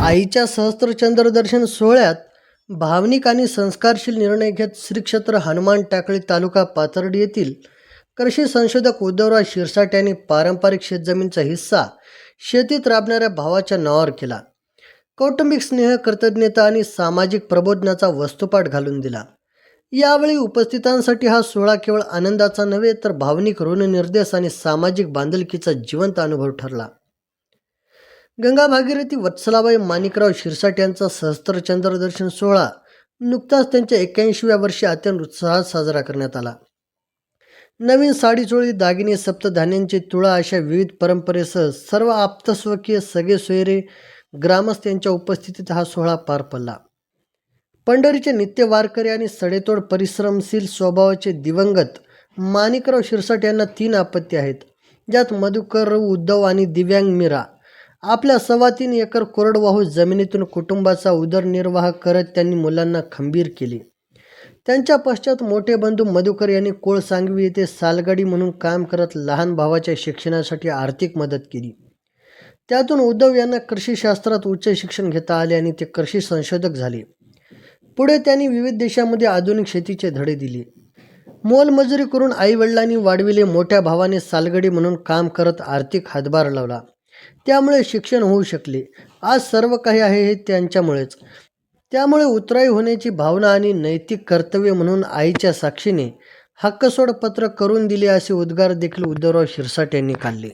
आईच्या सहस्त्रचंद्र दर्शन सोहळ्यात भावनिक आणि संस्कारशील निर्णय घेत श्रीक्षेत्र हनुमान टाकळी तालुका पाथर्डी येथील कृषी संशोधक उद्धवराव शिरसाट यांनी पारंपरिक शेतजमीनचा हिस्सा शेतीत राबणाऱ्या भावाच्या नावावर केला. कौटुंबिक स्नेह कृतज्ञता आणि सामाजिक प्रबोधनाचा वस्तुपाठ घालून दिला. यावेळी उपस्थितांसाठी हा सोहळा केवळ आनंदाचा नव्हे तर भावनिक ऋणनिर्देश आणि सामाजिक बांधिलकीचा जिवंत अनुभव ठरला. गंगा भागीरथी वत्सलाबाई माणिकराव शिरसाट यांचा सहस्त्र चंद्रदर्शन सोहळा नुकताच त्यांच्या एक्क्याऐंशीव्या वर्षी अत्यंत उत्साहात साजरा करण्यात आला. नवीन साडीचोळी दागिने सप्तधान्यांची तुळा अशा विविध परंपरेसह सर्व आप्तस्वकीय सगळे सोयरे ग्रामस्थ यांच्या उपस्थितीत हा सोहळा पार पडला. पंढरीचे नित्य वारकरी आणि सडेतोड परिश्रमशील स्वभावाचे दिवंगत माणिकराव शिरसाट यांना तीन आपत्ती आहेत. ज्यात मधुकर उद्धव आणि दिव्यांग मीरा. आपल्या सव्वा तीन एकर कोरडवाहू जमिनीतून कुटुंबाचा उदरनिर्वाह करत त्यांनी मुलांना खंबीर केले. त्यांच्या पश्चात मोठे बंधू मधुकर यांनी कोळ सांगवी येथे सालगाडी म्हणून काम करत लहान भावाच्या शिक्षणासाठी आर्थिक मदत केली. त्यातून उद्धव यांना कृषीशास्त्रात उच्च शिक्षण घेता आले आणि ते कृषी संशोधक झाले. पुढे त्यांनी विविध देशामध्ये आधुनिक शेतीचे धडे दिले. मोलमजुरी करून आईवडिलांनी वाढविले मोठ्या भावाने सालगडी म्हणून काम करत आर्थिक हातभार लावला. त्यामुळे शिक्षण होऊ शकले. आज सर्व काही आहे हे त्यांच्यामुळेच. त्यामुळे उतराई होण्याची भावना आणि नैतिक कर्तव्य म्हणून आईच्या साक्षीने हक्कसोड पत्र करून दिले असे उद्गार देखील उद्धवराव शिरसाट यांनी काढले.